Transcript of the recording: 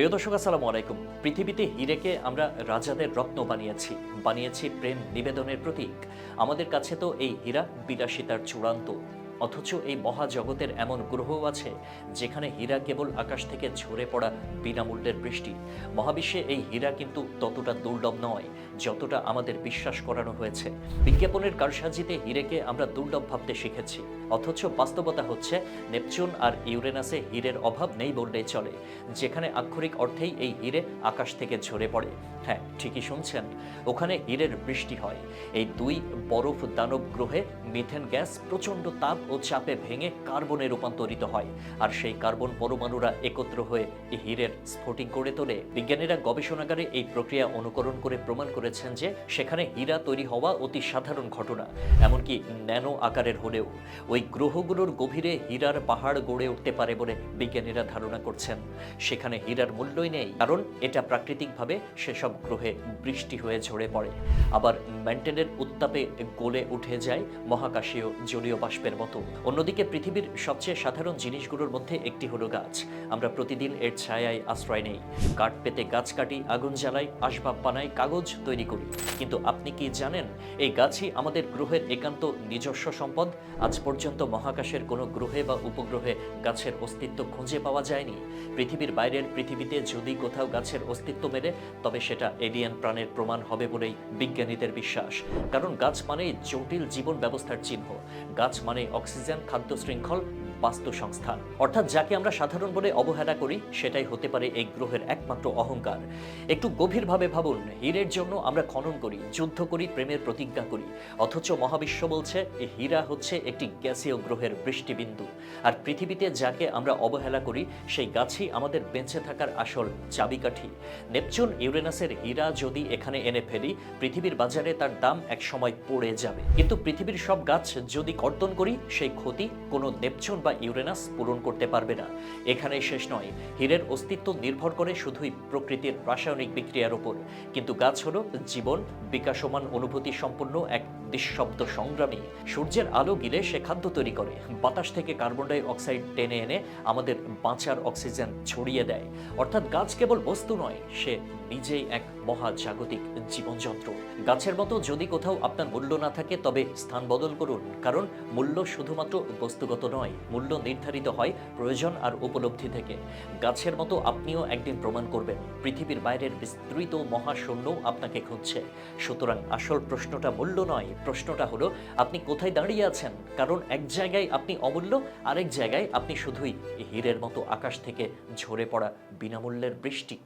প্রিয় দর্শক, আসসালামু আলাইকুম। পৃথিবীতে হিরেকে আমরা রাজাদের রত্ন বানিয়েছি বানিয়েছি প্রেম নিবেদনের প্রতীক। আমাদের কাছে তো এই হীরা বিলাসিতার চূড়ান্ত অথচ এই মহাজগতের এমন গ্রহও আছে যেখানে হীরা কেবল আকাশ থেকে ঝরে পড়া বিনামূল্যের বৃষ্টি। মহাবিশ্বে এই হীরা কিন্তু ততটা দুর্লভ নয়, যতটা আমাদের বিশ্বাস করানো হয়েছে। বিজ্ঞাপনের কারসাজিতে হীরেকে আমরা দুর্লভ ভাবতে শিখেছি, অথচ বাস্তবতা হচ্ছে নেপচুন আর ইউরেনাসে হীরের অভাব নেই বললেই চলে, যেখানে আক্ষরিক অর্থেই এই হীরে আকাশ থেকে ঝরে পড়ে। হ্যাঁ ঠিকই শুনছেন, ওখানে হীরের বৃষ্টি হয়। এই দুই বরফ দানব গ্রহে মিথেন গ্যাস প্রচণ্ড তাপ ও চাপে ভেঙে কার্বনে রূপান্তরিত হয়। আর সেই কার্বন পরমাণুরা একত্র হয়ে হীরের স্ফটিক গড়ে তোলে। বিজ্ঞানীরা গবেষণাগারে এই প্রক্রিয়া অনুকরণ করে প্রমাণ করেছেন যে সেখানে হীরা তৈরি হওয়া অতি সাধারণ ঘটনা, এমনকি ন্যানো আকারের হলেও। ওই গ্রহগুলোর গভীরে হীরার পাহাড় গড়ে উঠতে পারে বলে বিজ্ঞানীরা ধারণা করছেন। সেখানে হীরার মূল্যই নেই, কারণ এটা প্রাকৃতিকভাবে সেসব গ্রহে বৃষ্টি হয়ে ঝরে পড়ে। আবার ম্যান্টেনের উত্তাপে গলে উঠে যায় মহাকাশীয় জলীয় বাষ্পের মতো। অন্যদিকে পৃথিবীর সবচেয়ে সাধারণ জিনিসগুলোর মধ্যে একটি হলো গাছ। আমরা প্রতিদিন এর ছায়ায় আশ্রয় নেই। কাঠ পেতে গাছ কাটি, আগুন জ্বালাই, আসবাব বানাই, কাগজ তৈরি করি। কিন্তু আপনি কি জানেন, এই গাছই আমাদের গ্রহের একান্ত নিজস্ব সম্পদ? আজ পর্যন্ত মহাকাশের কোনো গ্রহে বা উপগ্রহে গাছের অস্তিত্ব খুঁজে পাওয়া যায়নি। পৃথিবীর বাইরের পৃথিবীতে যদি কোথাও গাছের অস্তিত্ব মেলে, তবে সেটা এলিয়ান প্রাণের প্রমাণ হবে বলেই বিজ্ঞানীদের বিশ্বাস। কারণ গাছ মানেই জটিল জীবন ব্যবস্থার চিহ্ন। গাছ মানে অক্সিজেন। খাদ্য শৃঙ্খল বাস্তু সংস্থান অর্থাৎ যাকে আমরা সাধারণ বলে অবহেলা করি, সেটাই হতে পারে এই গ্রহের একমাত্র অহংকার। একটু গভীরভাবে ভাবুন, হীরের জন্য আমরা খনন করি, যুদ্ধ করি, প্রেমের প্রতিজ্ঞা করি। অথচ মহাবিশ্ব বলছে এই হীরা হচ্ছে একটি গ্যাসীয় গ্রহের বৃষ্টিবিন্দু। আর পৃথিবীতে যাকে আমরা অবহেলা করি, সেই গাছই আমাদের বেঁচে থাকার আসল চাবিকাঠি। নেপচুন ইউরেনাসের হীরা যদি এখানে এনে ফেলি, পৃথিবীর বাজারে তার দাম এক সময় পড়ে যাবে। কিন্তু পৃথিবীর সব গাছ যদি কর্তন করি, সেই ক্ষতি কোনো নেপচুন বা ইউরেনাস পূরণ করতে পারবে না। এখানেই শেষ নয়। হীরের অস্তিত্ব নির্ভর করে শুধুই প্রকৃতির রাসায়নিক বিক্রিয়ার উপর। কিন্তু গাছ হলো জীবন, বিকাশমান অনুভূতি সম্পন্ন এক নিঃশব্দ সংগ্রামী সূর্যের আলো গিলে সে খাদ্য তৈরি করে। বাতাস থেকে কার্বন ডাই অক্সাইড টেনে এনে আমাদের বাঁচার অক্সিজেন ছড়িয়ে দেয়। অর্থাৎ গাছ কেবল বস্তু নয়, সে নিজেই এক মহাজাগতিক জীবনযন্ত্র। গাছের মতো যদি কোথাও আপনার মূল্য না থাকে, তবে স্থান বদল করুন। কারণ মূল্য শুধুমাত্র বস্তুগত নয়, মূল্য নির্ধারিত হয় প্রয়োজন আর উপলব্ধি থেকে। গাছের মতো আপনিও একদিন প্রমাণ করবেন, পৃথিবীর বাইরের বিস্তৃত মহাশূন্য আপনাকে খুঁজছে। সুতরাং আসল প্রশ্নটা মূল্য নয় প্রশ্নটা হলো, আপনি কোথায় দাঁড়িয়ে আছেন? কারণ এক জায়গায় আপনি অমূল্য, আরেক জায়গায় আপনি শুধুই। হীরের মতো আকাশ থেকে ঝরে পড়া বিনামূল্যের বৃষ্টি।